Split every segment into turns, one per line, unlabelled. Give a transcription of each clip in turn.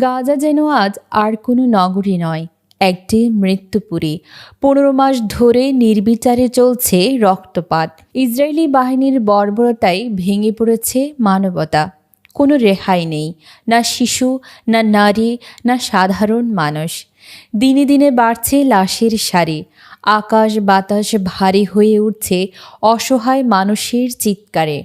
গাজা যেন আজ আর কোনো নগরী নয়, একটি মৃত্যুপুরী। পনেরো মাস ধরে নির্বিচারে চলছে রক্তপাত। ইসরায়েলি বাহিনীর বর্বরতায় ভেঙে পড়েছে মানবতা। কোনো রেহাই নেই, না শিশু, না নারী, না সাধারণ মানুষ। দিনে দিনে বাড়ছে লাশের সারি। আকাশ বাতাস ভারী হয়ে উঠছে অসহায় মানুষের চিৎকারে।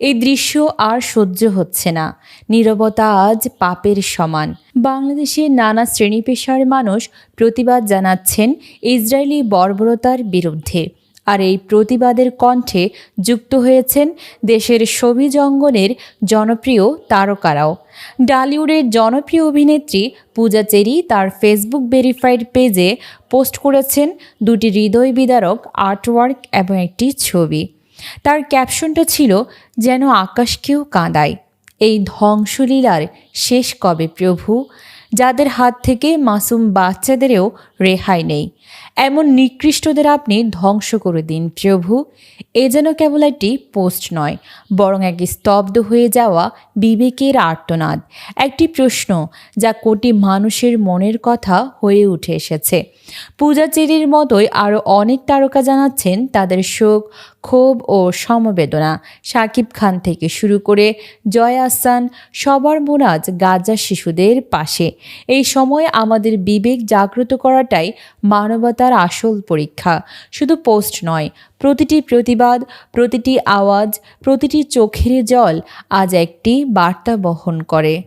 এই দৃশ্য আর সহ্য হচ্ছে না। নীরবতা আজ পাপের সমান। বাংলাদেশে নানা শ্রেণি পেশার মানুষ প্রতিবাদ জানাচ্ছেন ইসরায়েলি বর্বরতার বিরুদ্ধে। আর এই প্রতিবাদের কণ্ঠে যুক্ত হয়েছেন দেশের ছবি জঙ্গনের জনপ্রিয় তারকারাও। ডালিউডের জনপ্রিয় অভিনেত্রী পূজা চেরি তার ফেসবুক ভেরিফাইড পেজে পোস্ট করেছেন দুটি হৃদয় বিদারক আর্টওয়ার্ক এবং একটি ছবি। তার ক্যাপশনটা ছিল, যেন আকাশকেও কাঁদায়। এই ধ্বংসলীলার শেষ কবে, প্রভু? যাদের হাত থেকে মাসুম বাচ্চাদেরও রেহাই নেই। এমন নিকৃষ্টদের আপনি ধ্বংস করে দিন, প্রভু। এ যেন কেবল একটি পোস্ট নয়, বরং এক স্তব্ধ হয়ে যাওয়া বিবেকের আর্তনাদ। একটি প্রশ্ন যা কোটি মানুষের মনের কথা হয়ে উঠে এসেছে। পূজা চেরির মতোই আরও অনেক তারকা জানাচ্ছেন তাদের শোক ক্ষোভ ও সমবেদনা। শাকিব খান থেকে শুরু করে জয় আহসান সবার মোনাজ গাজা শিশুদের পাশে। এই সময় আমাদের বিবেক জাগ্রত করাটাই মানবতার আসল পরীক্ষা। শুধু পোস্ট নয়, প্রতিটি প্রতিবাদ, প্রতিটি আওয়াজ, প্রতিটি চোখের জল আজ একটি বার্তা বহন করে।